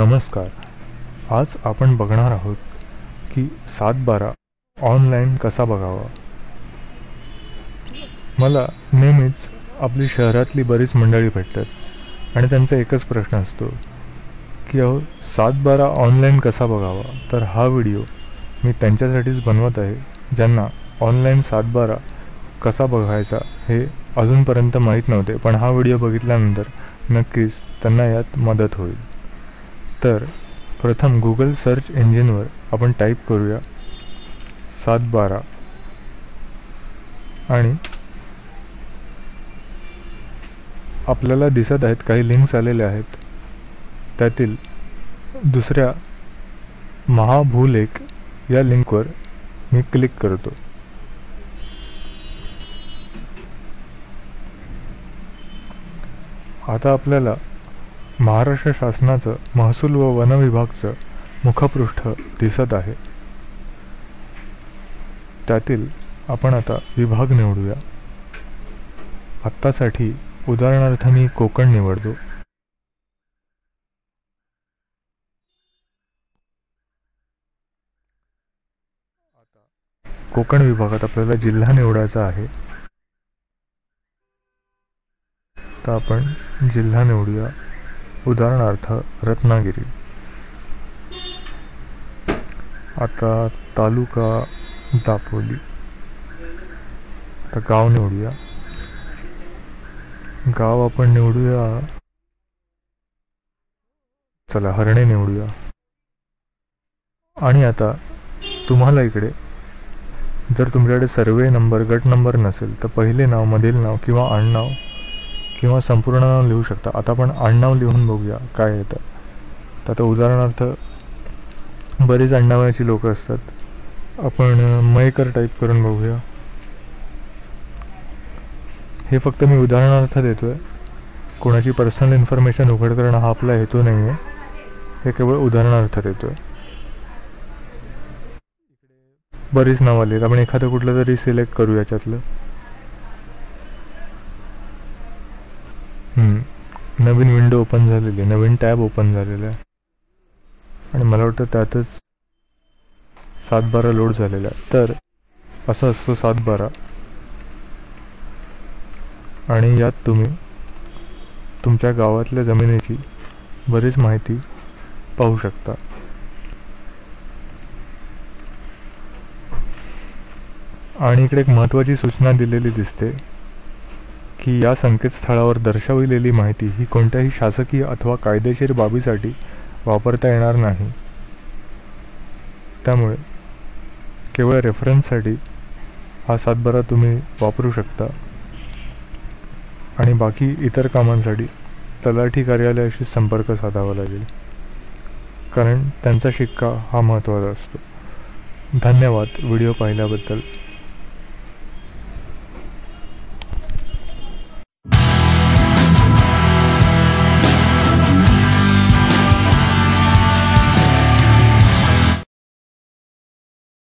नमस्कार. आज आपण बघणार आहोत की सात बारा ऑनलाईन कसा बघावा? मला नेहमीच आपली शहरातली बरीच मंडळी भेटतात आणि त्यांचा एकच प्रश्न असतो की अहो सात बारा ऑनलाईन कसा बघावा? तर हा व्हिडिओ मी त्यांच्यासाठीच बनवत आहे ज्यांना ऑनलाईन सात बारा कसा बघायचा हे अजूनपर्यंत माहीत नव्हते पण हा व्हिडिओ बघितल्यानंतर नक्कीच त्यांना यात मदत होईल. तर प्रथम गुगल सर्च इंजिनवर आपण टाईप करूया सात बारा आणि आपल्याला दिसत आहेत काही लिंक्स आलेले आहेत. त्यातील दुसऱ्या महाभूलेख या लिंकवर मी क्लिक करतो. आता आपल्याला महाराष्ट्र शासनाचं महसूल व वन विभागचं मुखपृष्ठ दिसत आहे. त्यातील आपण आता विभाग निवडूया. आत्तासाठी उदाहरणार्थ मी कोकण निवडतो. कोकण विभागात आपल्याला जिल्हा निवडायचा आहे. तर आपण जिल्हा निवडूया. उदाहरणार्थ रत्नागिरी. आता तालुका दापोली. आता गाव निवडूया. गाव आपण निवडूया. चला हरणे निवडूया. आणि आता तुम्हाला इकडे जर तुमच्याकडे सर्वे नंबर गट नंबर नसेल तर पहिले नाव मधील नाव किंवा आडनाव किंवा संपूर्ण नाव लिहू शकता. आता आपण आडनाव लिहून बघूया काय येतं तर. आता उदाहरणार्थ बरेच आडनावाची लोक असतात. आपण मयकर टाईप करून बघूया. हे फक्त मी उदाहरणार्थ देतोय. कोणाची पर्सनल इन्फॉर्मेशन उघड करणं हा आपला हेतू नाही आहे हे केवळ उदाहरणार्थ देतोय. बरीच नावं आली आपण एखादं कुठलं तरी सिलेक्ट करू याच्यातलं. नवीन विंडो ओपन झालेली आहे नवीन टॅब ओपन झालेला आहे. आणि मला वाटतं त्यातच सात बारा लोड झालेला आहे. तर असा असतो सात बारा आणि यात तुम्ही तुमच्या गावातल्या जमिनीची बरीच माहिती पाहू शकता. आणि इकडे एक महत्त्वाची सूचना दिलेली दिसते. की या संकेतस्थळावर दर्शविलेली माहिती ही कोणत्याही शासकीय अथवा कायदेशीर बाबीसाठी वापरता येणार नाही. त्यामुळे केवळ रेफरन्ससाठी हा सातबारा तुम्ही वापरू शकता. आणि बाकी इतर कामांसाठी तलाठी कार्यालयाशी संपर्क साधावा लागेल. कारण त्यांचा शिक्का हा महत्त्वाचा असतो. धन्यवाद व्हिडिओ पाहिल्याबद्दल.